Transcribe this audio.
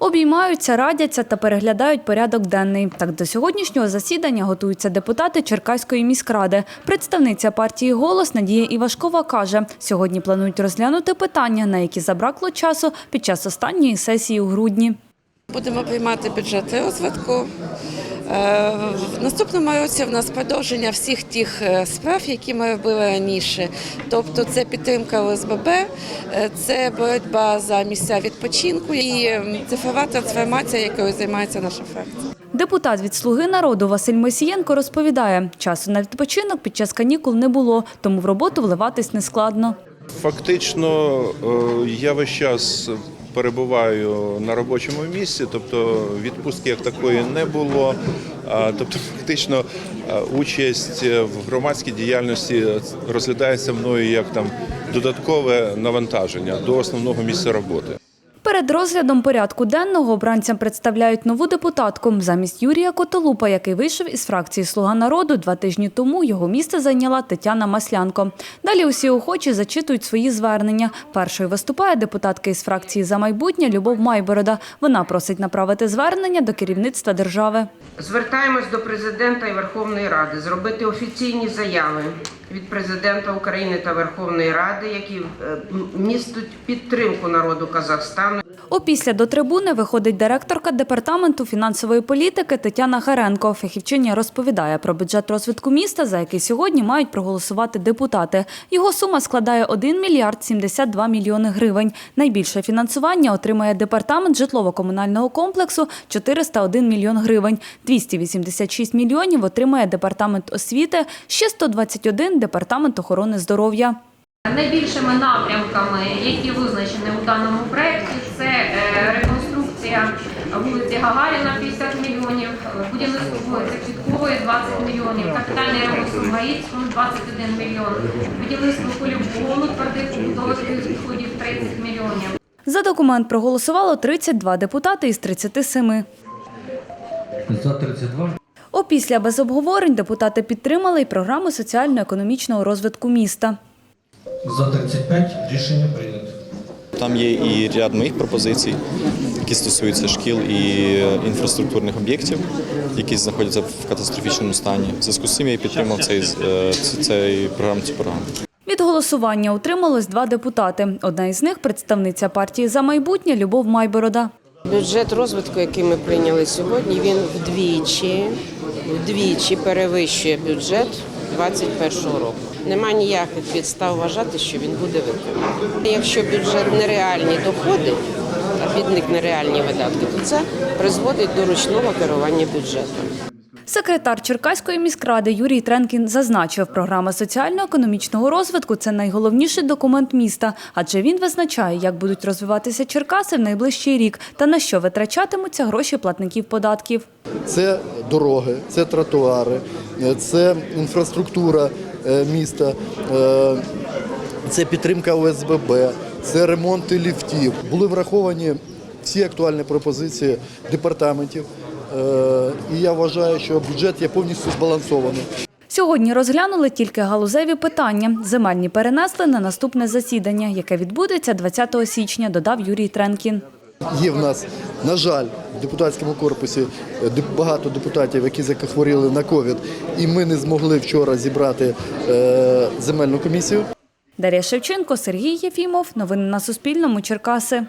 Обіймаються, радяться та переглядають порядок денний. Так до сьогоднішнього засідання готуються депутати Черкаської міськради. Представниця партії «Голос» Надія Івашкова каже, сьогодні планують розглянути питання, на які забракло часу під час останньої сесії у грудні. Будемо приймати бюджети розвитку. Е, В наступному році в нас продовження всіх тих е, справ, які ми робили раніше. Тобто це підтримка ОСББ, е, це боротьба за місця відпочинку і цифрова трансформація, якою займається наша фракція. Депутат від «Слуги народу» Василь Мосієнко розповідає, часу на відпочинок під час канікул не було, тому в роботу вливатись нескладно. Фактично, я весь час перебуваю на робочому місці, тобто відпустки як такої не було. Тобто, фактично, участь в громадській діяльності розглядається мною як там додаткове навантаження до основного місця роботи. Перед розглядом порядку денного обранцям представляють нову депутатку. Замість Юрія Котолупа, який вийшов із фракції «Слуга народу», два тижні тому його місце зайняла Тетяна Маслянко. Далі усі охочі зачитують свої звернення. Першою виступає депутатка із фракції «За майбутнє» Любов Майборода. Вона просить направити звернення до керівництва держави. Звертаємось до президента і Верховної Ради зробити офіційні заяви від президента України та Верховної Ради, які е, містять підтримку народу Казахстану. Опісля до трибуни виходить директорка департаменту фінансової політики Тетяна Харенко. Фахівчиня розповідає про бюджет розвитку міста, за який сьогодні мають проголосувати депутати. Його сума складає 1 мільярд 72 мільйони гривень. Найбільше фінансування отримає департамент житлово-комунального комплексу 401 мільйон гривень. 286 мільйонів отримає департамент освіти, ще 121 – департамент охорони здоров'я. Найбільшими напрямками, які визначені у даному проєкті, це е, реконструкція вулиці Гагаріна 50 мільйонів, будівництво вулиці Квіткової 20 мільйонів, капітальний ремонт Сумгаїцькому 21 мільйон, будівництво полігону твердих побудових відходів 30 мільйонів. За документ проголосувало 32 депутати із 37. За 32. Опісля без обговорень депутати підтримали й програму соціально-економічного розвитку міста. За 35 рішення прийнято. Там є і ряд моїх пропозицій, які стосуються шкіл і інфраструктурних об'єктів, які знаходяться в катастрофічному стані. В зв'язку з цим я і підтримав цей, е, цей програм, цю програму. Від голосування утрималось два депутати. Одна із них – представниця партії «За майбутнє» Любов Майборода. Бюджет розвитку, який ми прийняли сьогодні, він вдвічі, вдвічі перевищує бюджет 2021 року. Нема ніяких підстав вважати, що він буде виконаний. Якщо бюджет нереальні доходи, а під нереальні видатки, то це призводить до ручного керування бюджетом. Секретар Черкаської міськради Юрій Тренкін зазначив, програма соціально-економічного розвитку – це найголовніший документ міста, адже він визначає, як будуть розвиватися Черкаси в найближчий рік та на що витрачатимуться гроші платників податків. Це дороги, це тротуари, е, це інфраструктура е, міста, е, це підтримка ОСББ, це ремонти ліфтів. Були враховані всі актуальні пропозиції департаментів. І я вважаю, що бюджет є повністю збалансований. Сьогодні розглянули тільки галузеві питання. Земельні перенесли на наступне засідання, яке відбудеться 20 січня, додав Юрій Тренкін. Є в нас, на жаль, в депутатському корпусі е, багато депутатів, які захворіли на ковід, і ми не змогли вчора зібрати е, земельну комісію. Дар'я Шевченко, Сергій Єфімов. Новини на Суспільному. Черкаси.